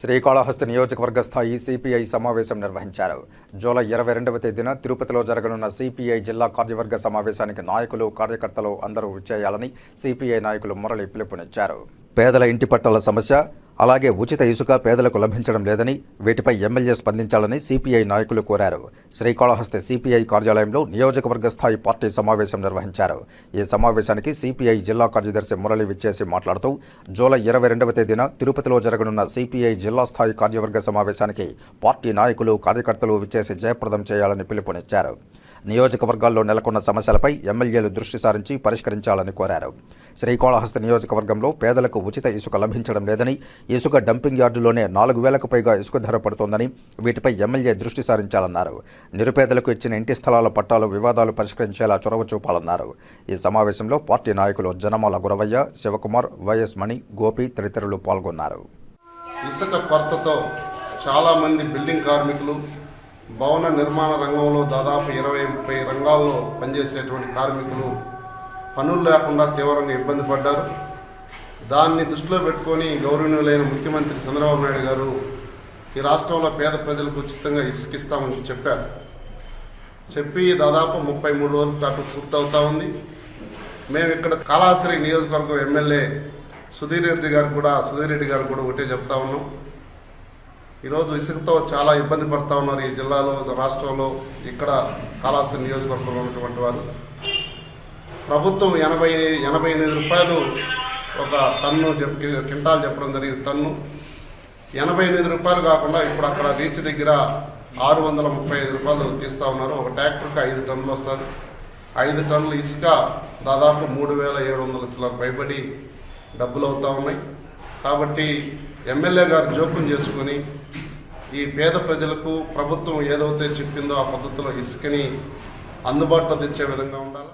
శ్రీకాళహస్తి నియోజకవర్గ స్థాయి సిపిఐ సమావేశం నిర్వహించారు. జూలై ఇరవై రెండవ తేదీన తిరుపతిలో జరగనున్న సిపిఐ జిల్లా కార్యవర్గ సమావేశానికి నాయకులు కార్యకర్తలు అందరూ విచ్చేయాలని సిపిఐ నాయకులు మురళి పిలుపునిచ్చారు. పేదల ఇంటి పట్టాల సమస్య అలాగే ఉచిత ఇసుక పేదలకు లభించడం లేదని వీటిపై ఎమ్మెల్యే స్పందించాలని సిపిఐ నాయకులు కోరారు. శ్రీకాళహస్తి సిపిఐ కార్యాలయంలో నియోజకవర్గ స్థాయి పార్టీ సమావేశం నిర్వహించారు. ఈ సమావేశానికి సిపిఐ జిల్లా కార్యదర్శి మురళి విచ్చేసి మాట్లాడుతూ జూలై ఇరవై రెండవ తేదీన తిరుపతిలో జరగనున్న సిపిఐ జిల్లా స్థాయి కార్యవర్గ సమావేశానికి పార్టీ నాయకులు కార్యకర్తలు విచ్చేసి జయప్రదం చేయాలని పిలుపునిచ్చారు. నియోజకవర్గాల్లో నెలకొన్న సమస్యలపై ఎమ్మెల్యేలు దృష్టి సారించి పరిష్కరించాలని కోరారు. శ్రీకాళహస్తి నియోజకవర్గంలో పేదలకు ఉచిత ఇసుక లభించడం లేదని ఇసుక డంపింగ్ యార్డులోనే నాలుగు వేలకు పైగా ఇసుక ధర పడుతోందని వీటిపై ఎమ్మెల్యే దృష్టి సారించాలన్నారు. నిరుపేదలకు ఇచ్చిన ఇంటి స్థలాల పట్టాలు వివాదాలు పరిష్కరించేలా చొరవ చూపాలన్నారు. ఈ సమావేశంలో పార్టీ నాయకులు జనమాల గురవయ్య శివకుమార్ వైఎస్ మణి గోపి తదితరులు పాల్గొన్నారు. ఇసుక కొరతతో చాలామంది బిల్డింగ్ కార్మికులు భవన నిర్మాణ రంగంలో దాదాపు ఇరవై ముప్పై రంగాల్లో పనిచేసేటువంటి కార్మికులు పనులు లేకుండా తీవ్రంగా ఇబ్బంది పడ్డారు. దాన్ని దృష్టిలో పెట్టుకొని గౌరవనీయులైన ముఖ్యమంత్రి చంద్రబాబు నాయుడు గారు ఈ రాష్ట్రంలో పేద ప్రజలకు ఉచితంగా ఇసుకిస్తామని చెప్పారు. చెప్పి దాదాపు ముప్పై మూడు రోజుల పాటు పూర్తవుతా ఉంది. మేము ఇక్కడ కాళాశ్రీ నియోజకవర్గం ఎమ్మెల్యే సుధీర్ రెడ్డి గారు కూడా సుధీర్ రెడ్డి గారు కూడా ఒకటే చెప్తా ఉన్నాం. ఈరోజు ఇసుకతో చాలా ఇబ్బంది పడుతూ ఉన్నారు ఈ జిల్లాలో రాష్ట్రంలో ఇక్కడ కాళాస్త్రి నియోజకవర్గంలో ఉన్నటువంటి వారు. ప్రభుత్వం ఎనభై ఎనభై ఎనిమిది రూపాయలు ఒక టన్ను చెప్ చెప్పడం జరిగింది టన్ను. ఎనభై ఎనిమిది రూపాయలు కాకుండా ఇప్పుడు అక్కడ రీచ్ దగ్గర ఆరు వందల ముప్పై ఐదు రూపాయలు తీస్తూ ఉన్నారు. ఒక ట్రాక్టర్కి ఐదు టన్నులు వస్తుంది. ఐదు టన్నుల ఇసుక దాదాపు మూడు వేల ఏడు వందల చిల్లర పైబడి డబ్బులు అవుతూ ఉన్నాయి. కాబట్టి ఎమ్మెల్యే గారు జోక్యం చేసుకొని ఈ పేద ప్రజలకు ప్రభుత్వం ఏదైతే చెప్పిందో ఆ పద్ధతిలో ఇసుకని అందుబాటులో తెచ్చే విధంగా ఉండాలి?